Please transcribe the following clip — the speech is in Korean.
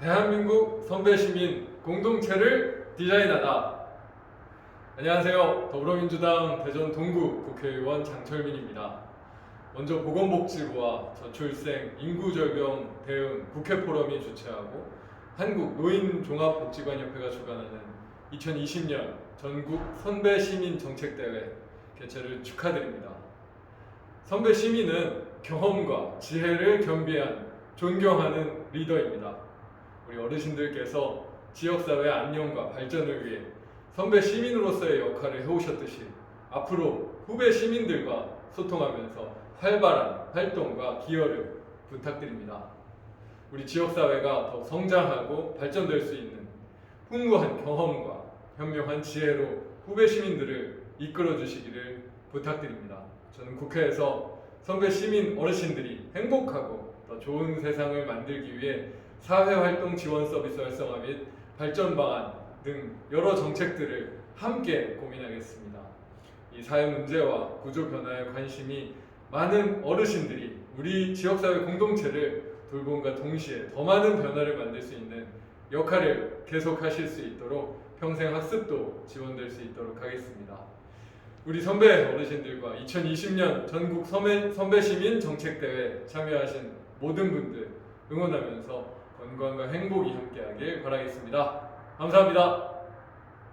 대한민국 선배 시민 공동체를 디자인하다. 안녕하세요. 더불어민주당 대전 동구 국회의원 장철민입니다. 먼저 보건복지부와 저출생 인구절병 대응 국회 포럼이 주최하고 한국 노인종합복지관협회가 주관하는 2020년 전국 선배 시민 정책대회 개최를 축하드립니다. 선배 시민은 경험과 지혜를 겸비한 존경하는 리더입니다. 우리 어르신들께서 지역사회 안녕과 발전을 위해 선배 시민으로서의 역할을 해오셨듯이 앞으로 후배 시민들과 소통하면서 활발한 활동과 기여를 부탁드립니다. 우리 지역사회가 더 성장하고 발전될 수 있는 풍부한 경험과 현명한 지혜로 후배 시민들을 이끌어 주시기를 부탁드립니다. 저는 국회에서 선배 시민 어르신들이 행복하고 더 좋은 세상을 만들기 위해 사회활동 지원 서비스 활성화 및 발전 방안 등 여러 정책들을 함께 고민하겠습니다. 이 사회 문제와 구조 변화에 관심이 많은 어르신들이 우리 지역사회 공동체를 돌봄과 동시에 더 많은 변화를 만들 수 있는 역할을 계속하실 수 있도록 평생 학습도 지원될 수 있도록 하겠습니다. 우리 선배 어르신들과 2020년 전국 선배, 시민 정책대회 참여하신 모든 분들 응원하면서 건강과 행복이 함께하길 바라겠습니다. 감사합니다.